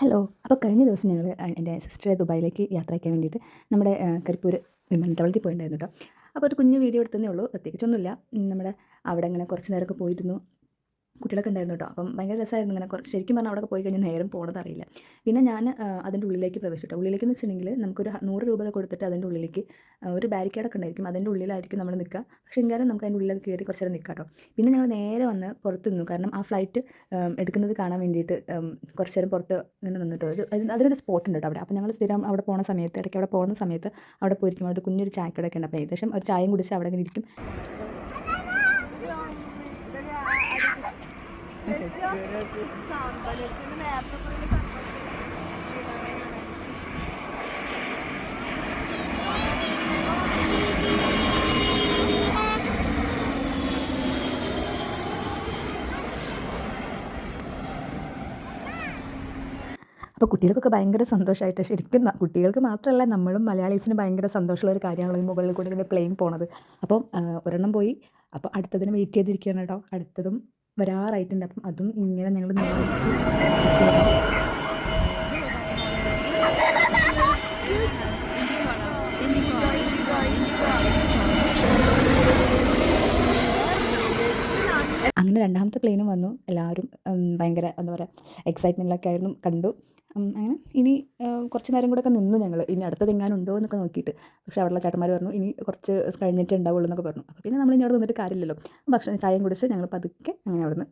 Hello അപ്പോൾ കഴിഞ്ഞ ദിവസം ഞങ്ങൾ എന്റെ സിസ്റ്ററെ ദുബായിലേക്ക് യാത്രയ്ക്കാൻ വേണ്ടിയിട്ട് നമ്മുടെ കരിപ്പൂർ വിമാനത്താവളത്തിൽ പോയിട്ടുണ്ടായിരുന്നു കേട്ടോ അപ്പോൾ ഒരു കുഞ്ഞു വീഡിയോ എടുത്തതേ ഉള്ളൂ. പ്രത്യേകിച്ചൊന്നുമില്ല. നമ്മുടെ അവിടെ ഇങ്ങനെ കുറച്ച് നേരമൊക്കെ പോയിരുന്നു. കുട്ടികളൊക്കെ ഉണ്ടായിരുന്നു കേട്ടോ അപ്പം ഭയങ്കര രസമായിരുന്നു ഇങ്ങനെ കുറച്ച് ശരിക്കും പറഞ്ഞാൽ അവിടെ പോയി കഴിഞ്ഞാൽ നേരം പോണതറിയില്ല. പിന്നെ ഞാൻ അതിന്റെ ഉള്ളിലേക്ക് പ്രവേശിച്ചു ഉള്ളിലേക്ക് എന്ന് വെച്ചിട്ടുണ്ടെങ്കിൽ നമുക്കൊരു നൂറ് രൂപ കൊടുത്തിട്ട് അതിന്റെ ഉള്ളിലേക്ക് ഒരു ബാരിക്കേഡൊക്കെ ഉണ്ടായിരിക്കും. അതിന്റെ ഉള്ളിലായിരിക്കും നമ്മൾ നിൽക്കുക പക്ഷേ എങ്കിലും നമുക്ക് അതിന്റെ ഉള്ളിലൊക്കെ കയറി കുറച്ച് നേരം നിൽക്കാം കേട്ടോ പിന്നെ ഞങ്ങൾ നേരെ വന്ന് പുറത്ത് നിന്നു. കാരണം ആ ഫ്ലൈറ്റ് എടുക്കുന്നത് കാണാൻ വേണ്ടിയിട്ട് കുറച്ച് നേരം പുറത്ത് ഇങ്ങനെ നിന്നിട്ട് ഒരു അതിന് അതിനൊരു സ്പോട്ട് ഉണ്ട് കേട്ടോ അവിടെ. അപ്പോൾ ഞങ്ങൾ സ്ഥിരം അവിടെ പോകുന്ന സമയത്ത് ഇടയ്ക്ക് അവിടെ പോകുന്ന സമയത്ത് അവിടെ പോയിരിക്കും. അവിടെ കുഞ്ഞൊരു ചായക്കടയൊക്കെ ഉണ്ട്. അപ്പോൾ ഏകദേശം ഒരു ചായയും കുടിച്ച് അവിടെ ഇങ്ങനെ ഇരിക്കും. അപ്പോൾ കുട്ടികൾക്കൊക്കെ ഭയങ്കര സന്തോഷമായിട്ട് ശരിക്കും കുട്ടികൾക്ക് മാത്രമല്ല നമ്മളും മലയാളീസിന് ഭയങ്കര സന്തോഷമുള്ള ഒരു കാര്യമാണല്ലോ ഈ മുകളിൽ കൂടി ഇങ്ങനെ പ്ലെയിൻ പോണത്. അപ്പം ഒരെണ്ണം പോയി. അപ്പോൾ അടുത്തതിന് വെയിറ്റ് ചെയ്തിരിക്കുകയാണ് കേട്ടോ. അടുത്തതും വരാറായിട്ടുണ്ട്. അപ്പം അതും ഇങ്ങനെ ഞങ്ങൾ അങ്ങനെ രണ്ടാമത്തെ പ്ലെയിനും വന്നു. എല്ലാവരും ഭയങ്കര എന്താ പറയുക എക്സൈറ്റ്മെന്റിലൊക്കെ ആയിരുന്നു. കണ്ടു. അങ്ങനെ ഇനി കുറച്ച് നേരം കൂടെ ഒക്കെ നിന്നു ഞങ്ങൾ ഇനി അടുത്തത് എങ്ങാനുണ്ടോ എന്നൊക്കെ നോക്കിയിട്ട്. പക്ഷേ അവിടെയുള്ള ചേട്ടന്മാർ പറഞ്ഞു ഇനി കുറച്ച് കഴിഞ്ഞിട്ട് ഉണ്ടാവുള്ളൂ എന്നൊക്കെ പറഞ്ഞു. അപ്പോൾ പിന്നെ നമ്മൾ ഇനി അവിടെ നിന്നിട്ട് കാര്യമില്ലല്ലോ. ഭക്ഷണം ചായയും കുടിച്ച് ഞങ്ങൾ പതുക്കെ അങ്ങനെ അവിടെ നിന്ന്